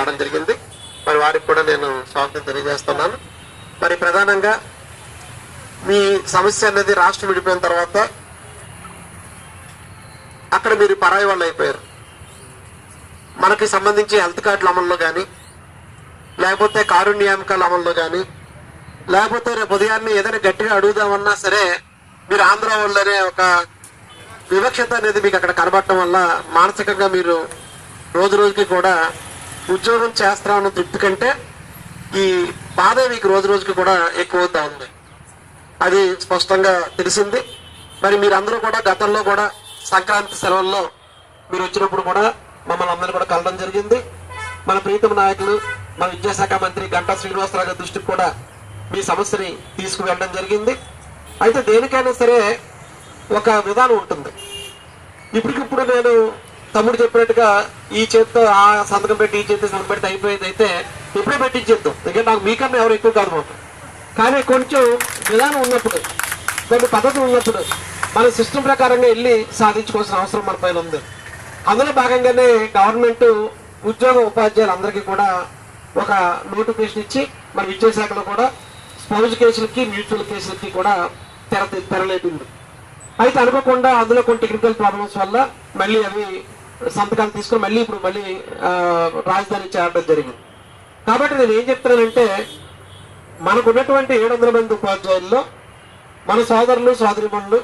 రావడం జరిగింది. మరి వారికి కూడా నేను స్వాగతం తెలియజేస్తున్నాను. మరి ప్రధానంగా మీ సమస్య అనేది రాష్ట్రం విడిపోయిన తర్వాత అక్కడ మీరు పరాయి వాళ్ళు అయిపోయారు. మనకి సంబంధించి హెల్త్ కార్డుల అమల్లో కానీ లేకపోతే కారు నియామకాల అమల్లో కానీ లేకపోతే రేపు ఉదయాన్నే ఏదైనా గట్టిగా అడుగుదామన్నా సరే మీరు ఆంధ్ర వాళ్ళనే ఒక వివక్షత అనేది మీకు అక్కడ కనబడటం వల్ల మానసికంగా మీరు రోజు రోజుకి కూడా ఉద్యోగం చేస్తామన్న తృప్తి కంటే ఈ బాధ మీకు రోజు రోజుకి కూడా ఎక్కువ అవుతా ఉంది అది స్పష్టంగా తెలిసింది. మరి మీరందరూ కూడా గతంలో కూడా సంక్రాంతి సెలవుల్లో మీరు వచ్చినప్పుడు కూడా మమ్మల్ని అందరూ కూడా కలవడం జరిగింది. మన ప్రీతమ నాయకులు మన విద్యాశాఖ మంత్రి గంటా శ్రీనివాసరావు గారి దృష్టికి కూడా మీ సమస్యని తీసుకువెళ్ళడం జరిగింది. అయితే దేనికైనా సరే ఒక విధానం ఉంటుంది. ఇప్పటికిప్పుడు నేను తమ్ముడు చెప్పినట్టుగా ఈ చేత్తో ఆ సంతకం పెట్టి ఈ చేతితో సంతకం పెడితే అయిపోయేది. అయితే ఇప్పుడే పెట్టించేద్దాం. ఎందుకంటే నాకు మీకన్నా ఎవరు ఎక్కువ కాదు కానీ కొంచెం విధానం ఉన్నప్పుడు కొన్ని పద్ధతులు ఉన్నప్పుడు మన సిస్టమ్ ప్రకారంగా వెళ్ళి సాధించుకోవాల్సిన అవసరం మన పైన ఉంది. అందులో భాగంగానే గవర్నమెంట్ ఉద్యోగ ఉపాధ్యాయులు అందరికీ కూడా ఒక నోటిఫికేషన్ ఇచ్చి మన విద్యాశాఖలో కూడా స్పౌజ్ కేసులకి మ్యూచువల్ కేసులకి కూడా తెర తెరలేపింది. అయితే అనుకోకుండా అందులో కొన్ని టెక్నికల్ ప్రాబ్లమ్స్ వల్ల మళ్ళీ అవి సంతకాలు తీసుకుని మళ్ళీ ఇప్పుడు మళ్ళీ రాజధాని చేరడం జరిగింది. కాబట్టి నేను ఏం చెప్తున్నానంటే మనకు ఉన్నటువంటి ఏడు వందల మంది ఉపాధ్యాయుల్లో మన సోదరులు సోదరిమణులు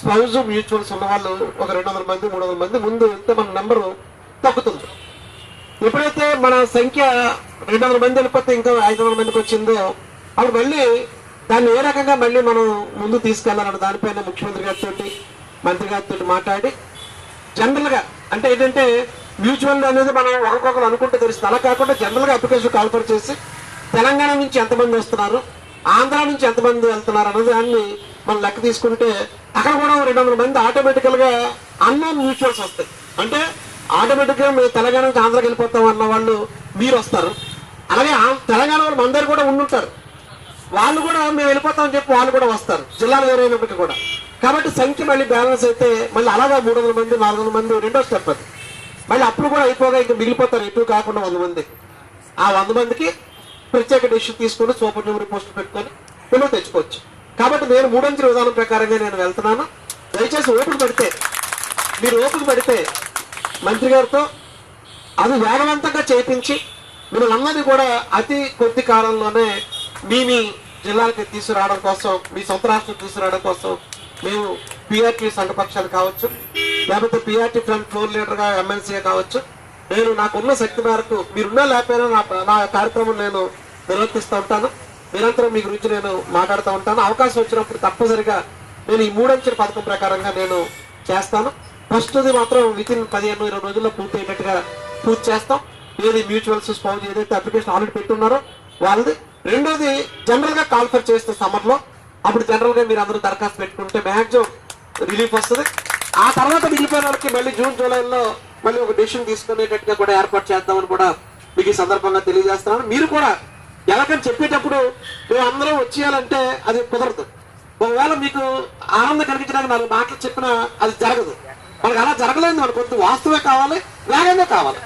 స్పౌజ్ మ్యూచువల్స్ ఉన్న వాళ్ళు ఒక రెండు వందల మంది మూడు వందల మంది ముందు వెళ్తే మన నెంబరు తగ్గుతుంది. ఎప్పుడైతే మన సంఖ్య రెండు వందల మంది వెళ్ళిపోతే ఇంకా ఐదు వందల మందికి వచ్చిందో అప్పుడు మళ్ళీ దాన్ని ఏ రకంగా మళ్ళీ మనం ముందు తీసుకెళ్ళాలన్న దానిపైన ముఖ్యమంత్రి గారితో మంత్రి గారితో మాట్లాడి జనరల్గా అంటే ఏంటంటే మ్యూచువల్ అనేది మనం ఒకరికొకరు అనుకుంటే తెలుస్తుంది అలా కాకుండా జనరల్గా అప్లికేషన్ కాల్ఫర్ చేసి తెలంగాణ నుంచి ఎంతమంది వస్తున్నారు ఆంధ్ర నుంచి ఎంతమంది వెళ్తున్నారు అన్నది దాన్ని మనం లెక్క తీసుకుంటే అక్కడ కూడా రెండు వందల మంది ఆటోమేటికల్గా గా మ్యూచువల్స్ వస్తాయి. అంటే ఆటోమేటిక్గా మేము తెలంగాణ నుంచి ఆంధ్రాకి వెళ్ళిపోతాం అన్న వాళ్ళు మీరు వస్తారు. అలాగే తెలంగాణ వాళ్ళు మన దగ్గర కూడా ఉండుంటారు. వాళ్ళు కూడా మేము వెళ్ళిపోతామని చెప్పి వాళ్ళు కూడా వస్తారు. జిల్లాలు వేరైనప్పటికీ కూడా. కాబట్టి సంఖ్య మళ్ళీ బ్యాలెన్స్ అయితే మళ్ళీ అలాగా మూడు వందల మంది నాలుగు వందల మంది రెండో స్టెప్ అది. మళ్ళీ అప్పుడు కూడా అయిపోగా ఇంకా మిగిలిపోతారు ఎటు కాకుండా వంద మంది. ఆ వంద మందికి ప్రత్యేక డిసిషన్ తీసుకుని సూపర్ న్యూమరీ పోస్ట్ పెట్టుకొని పిల్లలు తెచ్చుకోవచ్చు. కాబట్టి నేను మూడంచెల విధానం ప్రకారంగా నేను వెళ్తున్నాను. దయచేసి ఓపిక పెడితే మీరు ఓపిక పెడితే మంత్రి గారితో అది వేగవంతంగా చేయించి మిమ్మల్ని అందరినీ కూడా అతి కొద్ది కాలంలోనే మీ మీ జిల్లాలకి తీసుకురావడం కోసం మీ సొంత రాష్ట్రం తీసుకురావడం కోసం మేము పిఆర్టీ సంఘపక్షాలు కావచ్చు లేకపోతే పిఆర్టీ ఫ్రంట్ ఫ్లోర్ లీడర్గా ఎమ్మెల్సీగా కావచ్చు. నేను నాకున్న శక్తి మేరకు మీరున్నా లేకపోయినా నా నా కార్యక్రమం నేను నిర్వర్తిస్తూ ఉంటాను. నిరంతరం మీ గురించి నేను మాట్లాడుతూ ఉంటాను. అవకాశం వచ్చినప్పుడు తప్పనిసరిగా నేను ఈ మూడంచెల పథకం ప్రకారంగా నేను చేస్తాను. ఫస్ట్ది మాత్రం విత్ ఇన్ పదిహేను ఇరవై రోజుల్లో పూర్తి అయ్యేటట్టుగా పూర్తి చేస్తాం. ఏది మ్యూచువల్స్ స్పౌజ్ ఏదైతే అప్లికేషన్ ఆల్రెడీ పెట్టున్నారో వాళ్ళది. రెండోది జనరల్గా కాల్ఫర్ చేస్తే సమ్మర్లో అప్పుడు జనరల్గా మీరు అందరూ దరఖాస్తు పెట్టుకుంటే మ్యాక్సిమం రిలీఫ్ వస్తుంది. ఆ తర్వాత మిగిలిపోయిన వాళ్ళకి మళ్ళీ జూన్ జూలైలో మళ్ళీ ఒక డెసిషన్ తీసుకునేటట్టుగా కూడా ఏర్పాటు చేద్దామని కూడా మీకు ఈ సందర్భంగా తెలియజేస్తున్నాను. మీరు కూడా ఎలాగని చెప్పేటప్పుడు మేము అందరం వచ్చేయాలంటే అది కుదరదు. ఒకవేళ మీకు ఆనందం కలిగించడానికి నాలుగు మాటలు చెప్పినా అది జరగదు. మనకు అలా జరగలేదు మనకు కొంత వాస్తవే కావాలి వేగంగా కావాలి.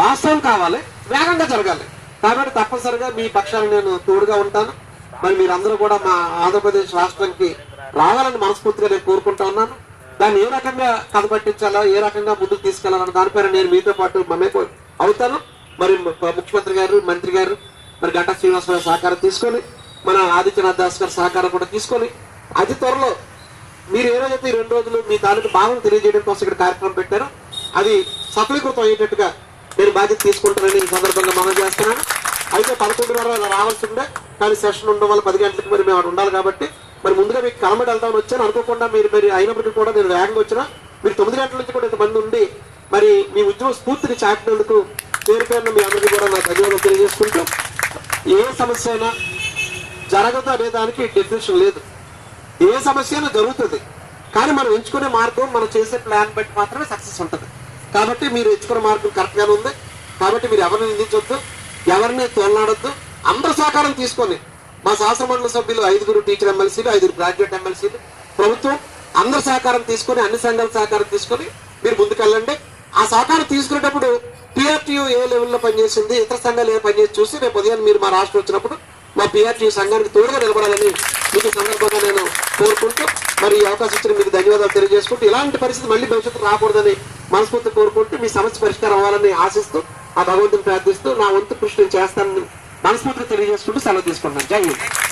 వాస్తవం కావాలి వేగంగా జరగాలి. కాబట్టి తప్పనిసరిగా మీ పక్షాన్ని నేను తోడుగా ఉంటాను. మరి మీరందరూ కూడా మా ఆంధ్రప్రదేశ్ రాష్ట్రానికి రావాలని మనస్ఫూర్తిగా నేను కోరుకుంటా ఉన్నాను. దాన్ని ఏ రకంగా కథ పట్టించాలో ఏ రకంగా ముందుకు తీసుకెళ్ళాలన్న దానిపైన నేను మీతో పాటు మమేకం అవుతాను. మరి ముఖ్యమంత్రి గారు మంత్రి గారు మరి గంటా శ్రీనివాసరావు సహకారం తీసుకొని మన ఆదిత్యనాథ్ దాస్ గారి సహకారం కూడా తీసుకొని అతి త్వరలో మీరు ఏ రోజైతే ఈ రెండు రోజులు మీ తాలూకు భావం తెలియజేయడం కోసం ఇక్కడ కార్యక్రమం పెట్టారో అది సఫలీకృతం అయ్యేటట్టుగా మీరు బాధ్యత తీసుకుంటారని ఈ సందర్భంగా మనం చేస్తున్నాను అయితే పదకొండున్నర అలా రావాల్సి ఉండే కానీ సెషన్ ఉండడం వల్ల పది గంటలకు మరి మేము అక్కడ ఉండాలి కాబట్టి మరి ముందుగా మీకు కలమడి వెళ్దామని వచ్చాను. అనుకోకుండా మీరు మరి అయినప్పటికీ కూడా నేను వేగంగా వచ్చినా. మీరు తొమ్మిది గంటల నుంచి కూడా ఇంతమంది ఉండి మరి మీ ఉద్యమ స్ఫూర్తిని చాటినందుకు పేరు పేరున మీ అందరికీ కూడా నా ధన్యవాదాలు తెలియజేసుకుంటూ ఏ సమస్య అయినా జరగదు అనే దానికి డెఫినేషన్ లేదు. ఏ సమస్య అయినా జరుగుతుంది. కానీ మనం ఎంచుకునే మార్గం మనం చేసే ప్లాన్ బట్టి మాత్రమే సక్సెస్ ఉంటుంది. కాబట్టి మీరు ఎంచుకునే మార్గం కరెక్ట్గానే ఉంది. కాబట్టి మీరు ఎవరిని నిందించొద్దు ఎవరిని తోలనాడొద్దు అందరి సహకారం తీసుకొని మా శాసన మండలి సభ్యులు ఐదుగురు టీచర్ ఎమ్మెల్సీలు ఐదుగురు గ్రాడ్యుయేట్ ఎమ్మెల్సీలు ప్రభుత్వం అందరి సహకారం తీసుకొని అన్ని సంఘాల సహకారం తీసుకొని మీరు ముందుకెళ్ళండి. ఆ సహకారం తీసుకునేటప్పుడు పిఆర్టీయూ ఏ లెవెల్లో పనిచేసింది ఇతర సంఘాలు ఏ పనిచేసి చూసి రేపు ఉదయం మీరు మా రాష్ట్రం వచ్చినప్పుడు మా పిఆర్టీయూ సంఘానికి తోడుగా నిలబడాలని మీకు సందర్భంగా నేను కోరుకుంటూ మరి ఈ అవకాశం ఇచ్చిన మీకు ధన్యవాదాలు తెలియజేసుకుంటూ ఇలాంటి పరిస్థితి మళ్ళీ భవిష్యత్తు రాకూడదని మనస్ఫూర్తి కోరుకుంటూ మీ సమస్య పరిష్కారం అవ్వాలని ఆశిస్తూ ఆ భగవంతుని ప్రార్థిస్తూ నా వంతు కృషి చేస్తానని మనస్ఫూర్తిగా తెలియజేసుకుంటూ సెలవు తీసుకుంటున్నాను. జై హింద్.